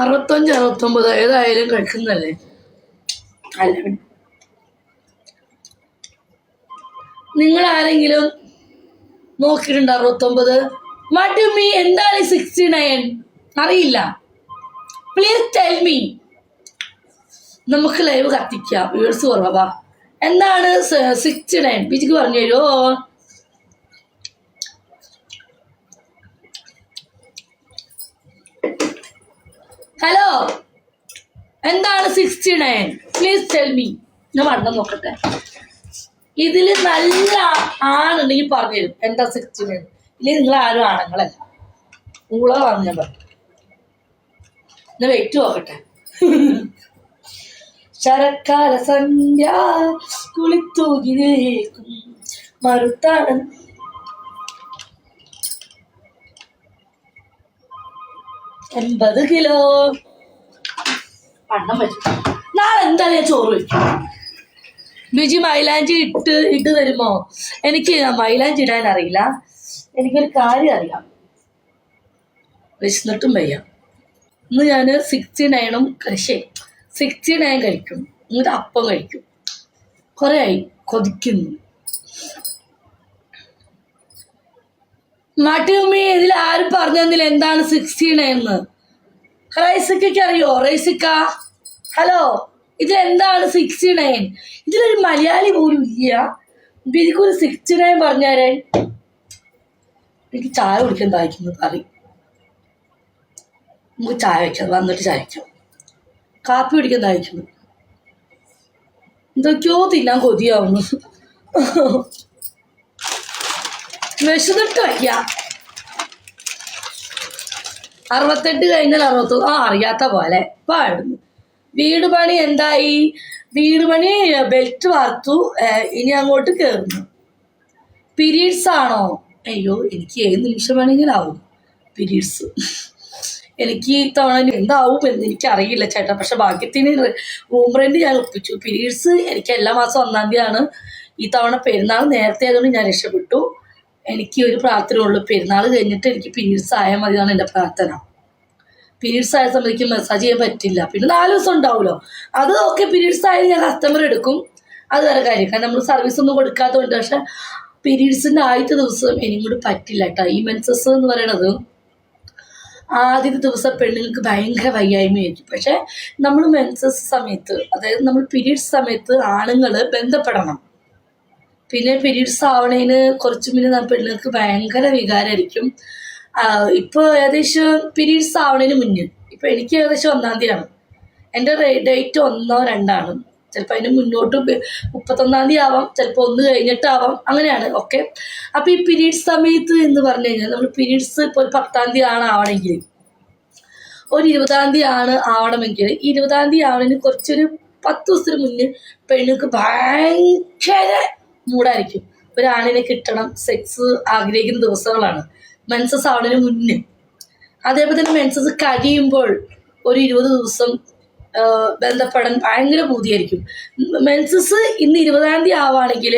അറുപത്തഞ്ച് അറുപത്തൊമ്പത് ഏതായാലും കഴിക്കുന്നല്ലേ അല്ല. നിങ്ങൾ ആരെങ്കിലും നോക്കിയിട്ടുണ്ട് അറുപത്തൊമ്പത്? വാട്ട് യു മീ എന്താണ് സിക്സ്റ്റി നയൻ അറിയില്ല. പ്ലീസ് ടെൽ മീ നമുക്ക് ലൈവ് കത്തിക്കാം. വ്യൂഴ്സ് കുറവാ. എന്താണ് സിക്സ്റ്റി നയൻ പിജിക്ക് പറഞ്ഞു തരുമോ ഹലോ എന്താണ് sixty nine please tell me ഞാൻ വണ്ണം നോക്കട്ടെ. ഇതിൽ നല്ല ആണുണ്ടെങ്കിൽ പറഞ്ഞു തരും. എന്താ സിക്സ്റ്റി നയൻ ഇല്ലെങ്കിൽ നിങ്ങൾ ആരും ആണുങ്ങളല്ല. നിങ്ങളെ പറഞ്ഞു പറഞ്ഞു. ഞാൻ വെയിറ്റ് നോക്കട്ടെ. ശരക്കാല സന്ധ്യ കുളിത്തൂകി നിൽക്കും എൺപത് കിലോ. പണ്ണം വെച്ചു. നാളെ എന്തായാലും ഞാൻ ചോറ് വെച്ചു ബിജി മൈലാഞ്ചി ഇട്ട് ഇട്ട് തരുമോ? എനിക്ക് മൈലാഞ്ചി ഇടാൻ അറിയില്ല. എനിക്കൊരു കാര്യം അറിയാം. വിശന്നിട്ടും വയ്യ. ഇന്ന് ഞാൻ സിക്സ്റ്റി നയനും കൃഷി സിക്സ്റ്റി നയൻ കഴിക്കും. എന്നിട്ട് അപ്പം കഴിക്കും. കുറേ ആയി. കൊതിക്കുന്നു. മാട്ടിയുമ്മി ഇതിൽ ആരും പറഞ്ഞു തന്നില്ല എന്താണ് സിക്സ്റ്റി നയൻ എന്ന്? റൈസിക്കയ്ക്ക് അറിയോ? റൈസിക്ക? ഹലോ ഇതിൽ എന്താണ് സിക്സ്റ്റി നയൻ? ഇതിലൊരു മലയാളി പോലും ഇല്ല. എനിക്കൊരു സിക്സ്റ്റി നയൻ പറഞ്ഞുതരാൻ എനിക്ക് ചായ കുടിക്കാൻ താഴ്ക്കുന്നു കറി നമുക്ക് ചായ വയ്ക്കാം വന്നിട്ട് ചായ വയ്ക്കാം കാപ്പി കുടിക്കാൻ താഴ്ക്കുന്നു എന്തൊക്കെയോ തിന്നാൻ കൊതിയാവുന്നു. വിശന്നിട്ട് വയ്യ അറുപത്തെട്ട് കഴിഞ്ഞാൽ അറുപത്തൊന്ന്. ആ അറിയാത്ത പോലെ. പാടുന്നു വീട് പണി എന്തായി? വീട് പണി ബെൽറ്റ് വാർത്തു. ഇനി അങ്ങോട്ട് കയറുന്നു പിരീഡ്സ് ആണോ? അയ്യോ എനിക്ക് ഏത് നിമിഷം വേണമെങ്കിലും ആവും പീരീഡ്സ് എനിക്ക് ഈ തവണ എന്താവും എന്ന് എനിക്ക് അറിയില്ല ചേട്ടാ. പക്ഷെ ഭാഗ്യത്തിന് റൂം റെന്റ് ഞാൻ ഒപ്പിച്ചു. പീരീഡ്സ് എനിക്ക് എല്ലാ മാസം ഒന്നാം തീയതിയാണ് ഈ തവണ പെരുന്നാൾ നേരത്തെ ആയതുകൊണ്ട് ഞാൻ രക്ഷപ്പെട്ടു. എനിക്ക് ഒരു പ്രാർത്ഥന ഉള്ളൂ. പെരുന്നാൾ കഴിഞ്ഞിട്ട് എനിക്ക് പീരീഡ്സ് ആയാൽ മതി എന്നാണ് എന്റെ പ്രാർത്ഥന. പീരീഡ്സ് ആയ സമയത്ത് മെസ്സേജ് ചെയ്യാൻ പറ്റില്ല. പിന്നെ നാല് ദിവസം ഉണ്ടാവുമല്ലോ. അത് ഓക്കെ പീരീഡ്സ് ആയാലും ഞാൻ കസ്റ്റമർ എടുക്കും. അത് വേറെ കാര്യം. കാരണം നമ്മൾ സർവീസ് ഒന്നും കൊടുക്കാത്തതുകൊണ്ട് പക്ഷെ പീരീഡ്സിന്റെ ആദ്യത്തെ ദിവസം എനിക്ക് കൂടി പറ്റില്ല കേട്ടോ. ഈ മെൻസസ് എന്ന് പറയണത് ആദ്യത്തെ ദിവസം പെണ്ണുങ്ങൾക്ക് ഭയങ്കര വയ്യായ്മയായിരിക്കും. പക്ഷെ നമ്മൾ മെൻസസ് സമയത്ത് അതായത് നമ്മൾ പീരീഡ്സ് സമയത്ത് ആണുങ്ങൾ ബന്ധപ്പെടണം. പിന്നെ പീരീഡ്സ് ആവണേന് കുറച്ചു മുന്നേ നമ്മ പെണ്ണുങ്ങൾക്ക് ഭയങ്കര വികാരമായിരിക്കും ഇപ്പോൾ ഏകദേശം പീരീഡ്സ് ആവണേന് മുന്നേ. ഇപ്പോൾ എനിക്ക് ഏകദേശം ഒന്നാം തീയതിയാണ്. എന്റെ ഡേറ്റ് ഒന്നോ രണ്ടാണ്. ചിലപ്പോൾ അതിന് മുന്നോട്ട് മുപ്പത്തൊന്നാം തീയതി ആവാം ചിലപ്പോൾ ഒന്ന് കഴിഞ്ഞിട്ടാവാം. അങ്ങനെയാണ് ഓക്കെ? അപ്പോൾ ഈ പീരീഡ്സ് സമയത്ത് എന്ന് പറഞ്ഞു കഴിഞ്ഞാൽ നമ്മൾ പീരീഡ്സ് ഇപ്പോൾ ഒരു പത്താം തീയതി ആണ് ആവണമെങ്കിൽ. ഒരു ഇരുപതാം തീയതി ആണ് ആവണമെങ്കിൽ. ഇരുപതാം തീയതി ആവണതിന് കുറച്ചൊരു പത്ത് ദിവസത്തിന് മുന്നേ പെണ്ണുങ്ങൾക്ക് ഭയങ്കര മൂടായിരിക്കും ഒരാണിനെ കിട്ടണം സെക്സ് ആഗ്രഹിക്കുന്ന ദിവസങ്ങളാണ്. മെൻസസ് ആവണതിന് മുന്നേ. അതേപോലെ തന്നെ മെൻസസ് കഴിയുമ്പോൾ ഒരു ഇരുപത് ദിവസം ബന്ധപ്പെടാൻ ഭയങ്കര ബുദ്ധിയായിരിക്കും മെൻസസ് ഇന്ന് ഇരുപതാം തീയതി ആവുകയാണെങ്കിൽ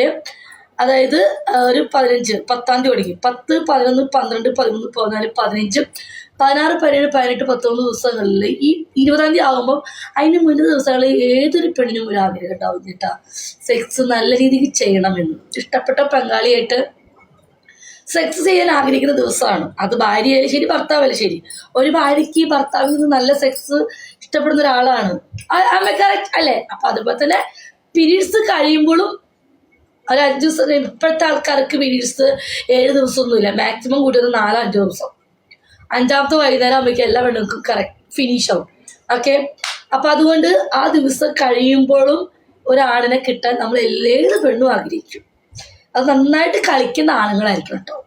അതായത് ഒരു പതിനഞ്ച് പത്താം തീയതി തുടങ്ങി പത്ത് പതിനൊന്ന് പന്ത്രണ്ട് പതിമൂന്ന് പതിനാല് പതിനഞ്ച് പതിനാറ് പതിനേഴ് പതിനെട്ട് പത്തൊമ്പത് ദിവസങ്ങളിൽ ഈ ഇരുപതാം തീയതി ആകുമ്പോൾ അതിന് മുന്നേ ദിവസങ്ങളിൽ ഏതൊരു പെണ്ണിനും ഒരു ആഗ്രഹം ഉണ്ടാവും കേട്ടാ സെക്സ് നല്ല രീതിക്ക് ചെയ്യണമെന്ന്. ഇഷ്ടപ്പെട്ട പങ്കാളിയായിട്ട് സെക്സ് ചെയ്യാൻ ആഗ്രഹിക്കുന്ന ദിവസമാണ്. അത് ഭാര്യയായാലും ശരി ഭർത്താവായാലും ശരി. ഒരു ഭാര്യയ്ക്ക് ഭർത്താവിൽ നിന്ന് നല്ല സെക്സ് ഇഷ്ടപ്പെടുന്ന ഒരാളാണ്. അമ്മക്കാരെ അല്ലേ? അപ്പൊ അതുപോലെ തന്നെ പീരീഡ്സ് കഴിയുമ്പോഴും ഒരു അഞ്ച് ദിവസം ഇപ്പോഴത്തെ ആൾക്കാർക്ക് പീരീഡ്സ് ഏഴ് ദിവസമൊന്നുമില്ല. മാക്സിമം കൂട്ടിയത് നാലോ അഞ്ചോ ദിവസം. അഞ്ചാമത്തെ വൈകുന്നേരം ആകുമ്പോഴേക്കും എല്ലാ പെണ്ണുങ്ങൾക്കും കറക്റ്റ് ഫിനിഷ് ആവും. ഓക്കെ അപ്പൊ അതുകൊണ്ട് ആ ദിവസം കഴിയുമ്പോഴും ഒരാണിനെ കിട്ടാൻ നമ്മൾ ഏത് പെണ്ണും ആഗ്രഹിക്കും. അത് നന്നായിട്ട് കളിക്കുന്ന ആണുങ്ങളായിരിക്കും കേട്ടോ.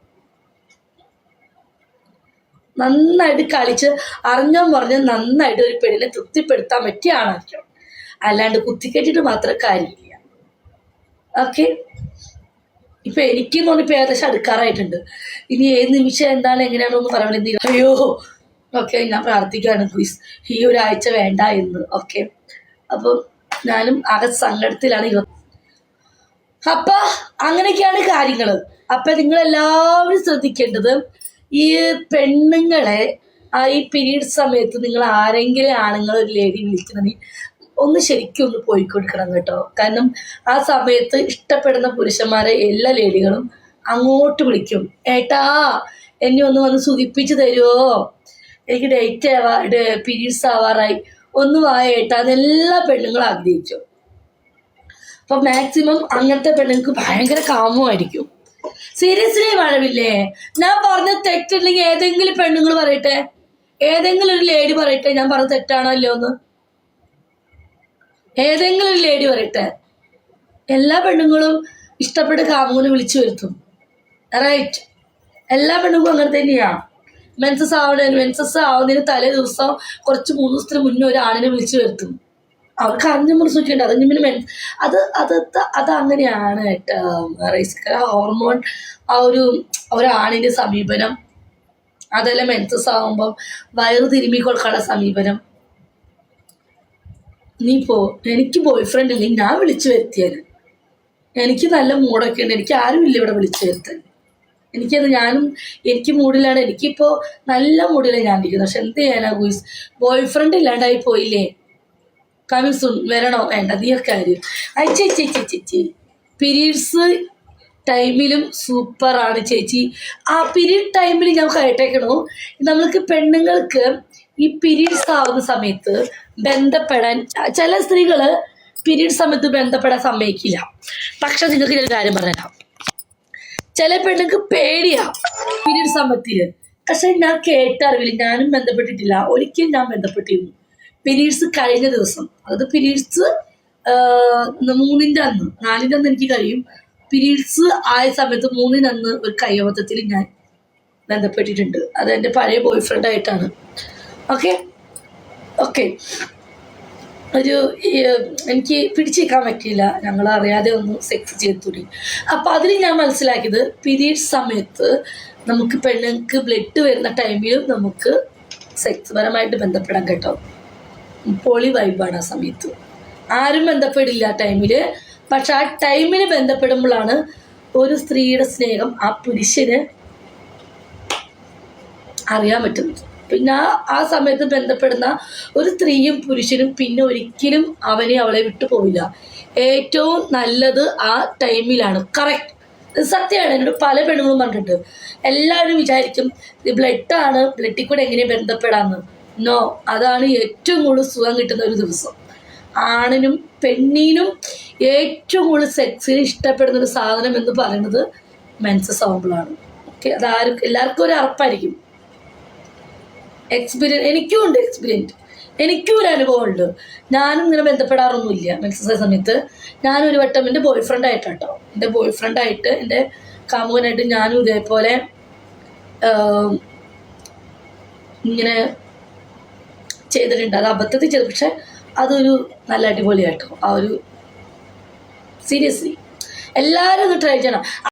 നന്നായിട്ട് കളിച്ച് അറിഞ്ഞോ പറഞ്ഞോ നന്നായിട്ട് ഒരു പെണ്ണിനെ തൃപ്തിപ്പെടുത്താൻ പറ്റിയ ആണായിരിക്കും അല്ലാണ്ട് കുത്തിക്കെട്ടിട്ട് മാത്രം കാര്യമില്ല. ഓക്കെ ഇപ്പൊ എനിക്ക് തോന്നിപ്പോ ഏകദേശം അടുക്കാറായിട്ടുണ്ട്. ഇനി ഏത് നിമിഷം എന്താണ് എങ്ങനെയാണെന്ന് പറയാൻ വേണ്ടി അയ്യോ ഓക്കെ ഞാൻ പ്രാർത്ഥിക്കുകയാണ് പ്ലീസ് ഈ ഒരാഴ്ച വേണ്ട എന്ന്. ഓക്കെ. അപ്പം ഞാനും ആകെ സങ്കടത്തിലാണ് ഇവ അപ്പൊ അങ്ങനെയൊക്കെയാണ് കാര്യങ്ങൾ അപ്പൊ നിങ്ങൾ എല്ലാവരും ശ്രദ്ധിക്കേണ്ടത് ഈ പെണ്ണുങ്ങളെ ആ ഈ പീരീഡ് സമയത്ത് നിങ്ങൾ ആരെങ്കിലും ആണുങ്ങൾ ഒരു ലേഡി വിളിക്കുന്നുണ്ടെങ്കിൽ ഒന്ന് ശരിക്കും ഒന്ന് പോയി കൊടുക്കണം കേട്ടോ. കാരണം ആ സമയത്ത് ഇഷ്ടപ്പെടുന്ന പുരുഷന്മാരെ എല്ലാ ലേഡികളും അങ്ങോട്ട് വിളിക്കും. ഏട്ടാ എന്നെ ഒന്ന് വന്ന് സുഖിപ്പിച്ച് തരുമോ എനിക്ക് ഡേറ്റ് ആവാ പീരീഡ്സ് ആവാറായി. ഒന്ന് വായ ഏട്ടാ എല്ലാ പെണ്ണുങ്ങളും ആഗ്രഹിച്ചു. അപ്പൊ മാക്സിമം അങ്ങനത്തെ പെണ്ണുങ്ങൾക്ക് ഭയങ്കര കാമമായിരിക്കും. സീരിയസ്ലി മഴവില്ലേ ഞാൻ പറഞ്ഞ തെറ്റുണ്ടെങ്കിൽ ഏതെങ്കിലും പെണ്ണുങ്ങൾ പറയട്ടെ? ഏതെങ്കിലും ഒരു ലേഡി പറയട്ടെ ഞാൻ പറഞ്ഞ തെറ്റാണല്ലോ ഒന്ന് ഏതെങ്കിലും ഒരു ലേഡി പറയട്ടെ. എല്ലാ പെണ്ണുങ്ങളും ഇഷ്ടപ്പെട്ട് കാമുവിനെ വിളിച്ചു വരുത്തും. റൈറ്റ് എല്ലാ പെണ്ണുങ്ങളും അങ്ങനെ തന്നെയാ. മെൻസസ് ആവുന്നതിന് മെൻസസ് ആവുന്നതിന് തലേ ദിവസം കുറച്ച് മൂന്ന് ദിവസത്തിന് മുന്നേ ഒരു ആണിനെ വിളിച്ചു വരുത്തും. അവർക്ക് അറിഞ്ഞ മുറിസൊക്കെയുണ്ട് അതിന് പിന്നെ മെൻ അത് അത് അത് അങ്ങനെയാണ് കേട്ടോ. റൈസ് ഹോർമോൺ ആ ഒരു ഒരാണിന്റെ സമീപനം. അതല്ല മെൻസസ് ആവുമ്പം വയറ് തിരുമ്മിക്കൊടുക്കാനുള്ള സമീപനം. നീ പോ എനിക്ക് ബോയ് ഫ്രണ്ട് ഇല്ലെങ്കിൽ ഞാൻ വിളിച്ചു വരുത്തിയത്. എനിക്ക് നല്ല മൂടൊക്കെ ഉണ്ട് എനിക്ക് ആരും ഇല്ല ഇവിടെ വിളിച്ചു വരുത്താൻ. എനിക്കത് ഞാനും എനിക്ക് മൂഡിലാണ് എനിക്കിപ്പോൾ നല്ല മൂടിലാണ് ഞാൻ ഇരിക്കുന്നത്. പക്ഷെ എന്ത് ചെയ്യാനാ ഗുയിസ്? ബോയ് ഫ്രണ്ട് ഇല്ലാണ്ടായി പോയില്ലേ? കമിങ് സൂൺ വരണോ? വേണ്ട നീ കാര്യം ആര് ചേച്ചി ചേച്ചി ചേച്ചി പീരീഡ്സ് ടൈമിലും സൂപ്പറാണ് ചേച്ചി. ആ പീരീഡ് ടൈമിൽ ഞാൻ കേട്ടേക്കണു. നമ്മൾക്ക് പെണ്ണുങ്ങൾക്ക് ഈ പീരീഡ്സ് ആവുന്ന സമയത്ത് ബന്ധപ്പെടാൻ ചില സ്ത്രീകൾ പീരീഡ് സമയത്ത് ബന്ധപ്പെടാൻ സമ്മതിക്കില്ല. പക്ഷെ നിങ്ങൾക്ക് ഞാൻ കാര്യം പറഞ്ഞുതരാം. ചില പെണ്ണുങ്ങൾക്ക് പേടിയാ പീരീഡ് സമയത്തിൽ പക്ഷെ ഞാൻ കേട്ട അറിവില്ല ഞാനും ബന്ധപ്പെട്ടിട്ടില്ല. ഒരിക്കലും ഞാൻ ബന്ധപ്പെട്ടിരുന്നു. പീരീഡ്സ് കഴിഞ്ഞ ദിവസം. അതായത് പീരീഡ്സ് മൂന്നിന്റെ അന്ന് നാലിന്റെ അന്ന് എനിക്ക് കഴിയും. പീരീഡ്സ് ആയ സമയത്ത് മൂന്നിനന്ന് ഒരു കയ്യബദ്ധത്തിൽ ഞാൻ ബന്ധപ്പെട്ടിട്ടുണ്ട്. അത് എന്റെ പഴയ ബോയ് ഫ്രണ്ട് ആയിട്ടാണ്. ഓക്കെ ഓക്കെ ഒരു എനിക്ക് പിടിച്ചേക്കാൻ പറ്റിയില്ല. ഞങ്ങൾ അറിയാതെ ഒന്ന് സെക്സ് ചെയ്ത് തുടങ്ങി. അപ്പം അതിൽ ഞാൻ മനസ്സിലാക്കിയത് പീരീഡ്സ് സമയത്ത് നമുക്ക് പെണ്ണുങ്ങൾക്ക് ബ്ലഡ് വരുന്ന ടൈമിലും നമുക്ക് സെക്സ് പരമായിട്ട് ബന്ധപ്പെടാൻ കേട്ടോ. പോളി വൈബാണ് ആ സമയത്ത്. ആരും ബന്ധപ്പെടില്ല ആ ടൈമിൽ പക്ഷെ ആ ടൈമിന് ബന്ധപ്പെടുമ്പോഴാണ് ഒരു സ്ത്രീയുടെ സ്നേഹം ആ പുരുഷന് അറിയാൻ പറ്റുന്നത്. പിന്നെ ആ സമയത്ത് ബന്ധപ്പെടുന്ന ഒരു സ്ത്രീയും പുരുഷനും പിന്നെ ഒരിക്കലും അവനെ അവളെ വിട്ടു പോവില്ല. ഏറ്റവും നല്ലത് ആ ടൈമിലാണ്. കറക്റ്റ് സത്യമാണ്. എന്നോട് പല പെണ്ണുങ്ങളും പറഞ്ഞിട്ടുണ്ട്. എല്ലാവരും വിചാരിക്കും ബ്ലഡാണ് ബ്ലഡിൽ കൂടെ എങ്ങനെ ബന്ധപ്പെടാമെന്ന് നോ അതാണ് ഏറ്റവും കൂടുതൽ സുഖം കിട്ടുന്ന ഒരു ദിവസം. ആണിനും പെണ്ണിനും ഏറ്റവും കൂടുതൽ സെക്സിന് ഇഷ്ടപ്പെടുന്ന ഒരു സാധനം എന്ന് പറയുന്നത് മെൻസസ് ആവുമ്പോഴാണ് ഓക്കെ അതാരും എല്ലാവർക്കും ഒരു അറപ്പായിരിക്കും എക്സ്പീരിയൻസ് എനിക്കും ഉണ്ട് എക്സ്പീരിയൻസ് എനിക്കും ഒരു അനുഭവമുണ്ട്. ഞാനും ഇങ്ങനെ ബന്ധപ്പെടാറൊന്നുമില്ല മെൻസസ് സമയത്ത്. ഞാനൊരു വട്ടം എന്റെ ബോയ് ഫ്രണ്ട് ആയിട്ടാട്ടോ. എന്റെ ബോയ് ഫ്രണ്ട് ആയിട്ട് എന്റെ കാമുകനായിട്ട് ഞാനും ഇതേപോലെ ഇങ്ങനെ ചെയ്തിട്ടുണ്ട്. അത് അബദ്ധത്തിൽ ചെയ്തു. പക്ഷെ അതൊരു നല്ല അടിപൊളിയായിട്ടോ ആ ഒരു സീരിയസ്ലി എല്ലാവരും ഒന്ന് ട്രൈ ചെയ്യണം.